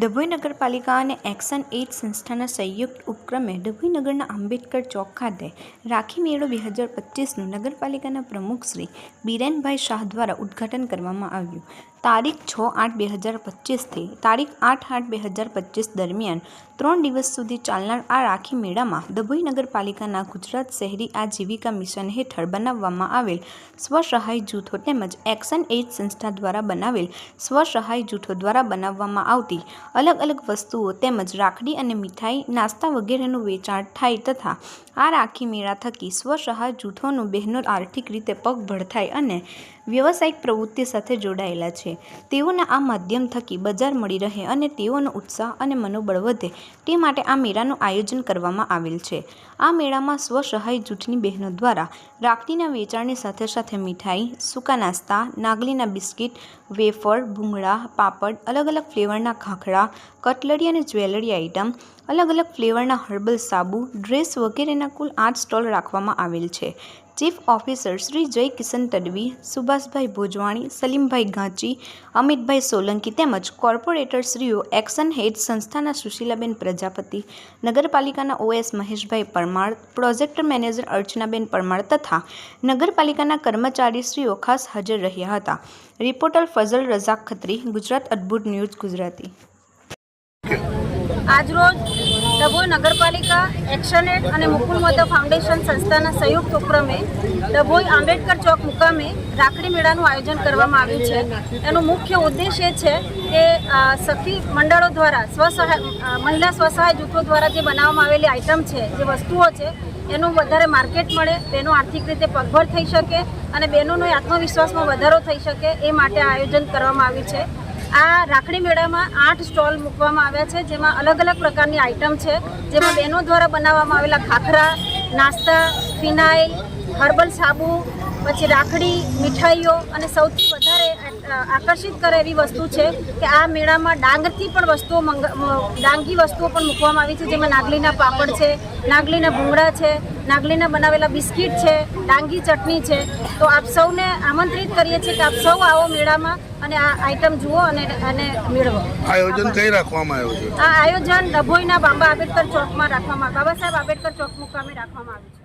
ડભોઈ નગરપાલિકા અને action aid સંસ્થાના સંયુક્ત ઉપક્રમે ડભોઈ નગરના આંબેડકર ચોક ખાતે રાખી મેળો બે હજાર પચીસનું નગરપાલિકાના પ્રમુખ શ્રી બિરેનભાઈ શાહ દ્વારા ઉદ્ઘાટન કરવામાં આવ્યું. તારીખ છ આઠ બે હજાર પચીસથી તારીખ આઠ આઠ બે હજાર પચીસ દરમિયાન ત્રણ દિવસ સુધી ચાલનાર આ રાખી મેળામાં ડભોઈ નગરપાલિકાના ગુજરાત શહેરી આજીવિકા મિશન હેઠળ બનાવવામાં આવેલ સ્વસહાય જૂથો તેમજ એક્શન એઇડ સંસ્થા દ્વારા બનાવેલ સ્વસહાય જૂથો દ્વારા બનાવવામાં આવતી અલગ અલગ વસ્તુઓ તેમજ રાખડી અને મીઠાઈ, નાસ્તા વગેરેનું વેચાણ થાય તથા આ રાખી મેળા થકી સ્વસહાય જૂથોનું બહેનો આર્થિક રીતે પગભર થાય અને વ્યવસાયિક પ્રવૃત્તિ સાથે જોડાયેલા છે. તેઓના આ માધ્યમ થકી બજાર મળી રહે અને તેઓનો ઉત્સાહ અને મનોબળ વધે તે માટે આ મેળાનું આયોજન કરવામાં આવેલ છે. આ મેળામાં સ્વસહાય જૂથની બહેનો દ્વારા રાખડીના વેચાણની સાથે સાથે મીઠાઈ, સૂકા નાસ્તા, નાગલીના બિસ્કિટ, વેફર, ભૂંગળા, પાપડ અલગ અલગ ફ્લેવરના ખાખરા કટલરી અને જ્વેલરી આઇટમ અલગ અલગ ફ્લેવરના હર્બલ સાબુ, ડ્રેસ વગેરેના કુલ આઠ સ્ટોલ રાખવામાં આવેલ છે. ચીફ ઓફિસર શ્રી જય કિશન તડવી, સુભાષભાઈ ભોજવાણી, સલીમભાઈ ગાંચી અમિતભાઈ સોલંકી તેમજ કોર્પોરેટર શ્રીઓ એક્શન હેડ સંસ્થાના સુશીલાબેન પ્રજાપતિ, નગરપાલિકાના OS Maheshbhai Parmar, project manager Archanaben Parmar તથા નગરપાલિકાના કર્મચારીશ્રીઓ ખાસ હાજર રહ્યા હતા. રિપોર્ટર ફઝલ રઝાક ખત્રી, ગુજરાત અદ્ભુત ન્યૂઝ ગુજરાતી. આજરોજ ડભોઈ નગરપાલિકા એક્શન એડ અને મુકુલ મોદા ફાઉન્ડેશન સંસ્થાના સંયુક્ત ઉપક્રમે ડભોઈ આંબેડકર ચોક મુકામે રાખડી મેળાનું આયોજન કરવામાં આવ્યું છે. એનો મુખ્ય ઉદ્દેશ એ છે કે સખી મંડળો દ્વારા સ્વસહાય મહિલા સ્વસહાય જૂથો દ્વારા જે બનાવવામાં આવેલી આઇટમ છે, જે વસ્તુઓ છે, એનું વધારે માર્કેટ મળે બહેનો આર્થિક રીતે પગભર થઈ શકે અને બહેનોનો આત્મવિશ્વાસમાં વધારો થઈ શકે એ માટે આયોજન કરવામાં આવ્યું છે. આ રાખડી મેળામાં આઠ સ્ટોલ મૂકવામાં આવ્યા છે, જેમાં અલગ અલગ પ્રકારની આઇટમ છે. જેમાં બહેનો દ્વારા બનાવવામાં આવેલા ખાખરા, નાસ્તા, ફિનાઇલ, હર્બલ સાબુ પછી રાખડી મીઠાઈઓ અને સૌથી વધારે આકર્ષિત કરે એવી વસ્તુ છે કે આ મેળામાં ડાંગથી પણ વસ્તુઓ ડાંગી વસ્તુઓ પણ મૂકવામાં આવી છે. જેમાં નાગલીના પાપડ છે નાગલીના ભૂંગળા છે નાગલીના બનાવેલા બિસ્કિટ છે ડાંગી ચટણી છે. તો આપ સૌને આમંત્રિત કરીએ છીએ કે આપ સૌ આવો મેળામાં અને આ આઈટમ જુઓ અને અને મેળવો. આયોજન કઈ રાખવામાં આવ્યું છે? આ આયોજન ડભોઈના બાબા આંબેડકર ચોકમાં રાખવામાં બાબા સાહેબ આંબેડકર ચોક મુકામે રાખવામાં આવ્યું છે.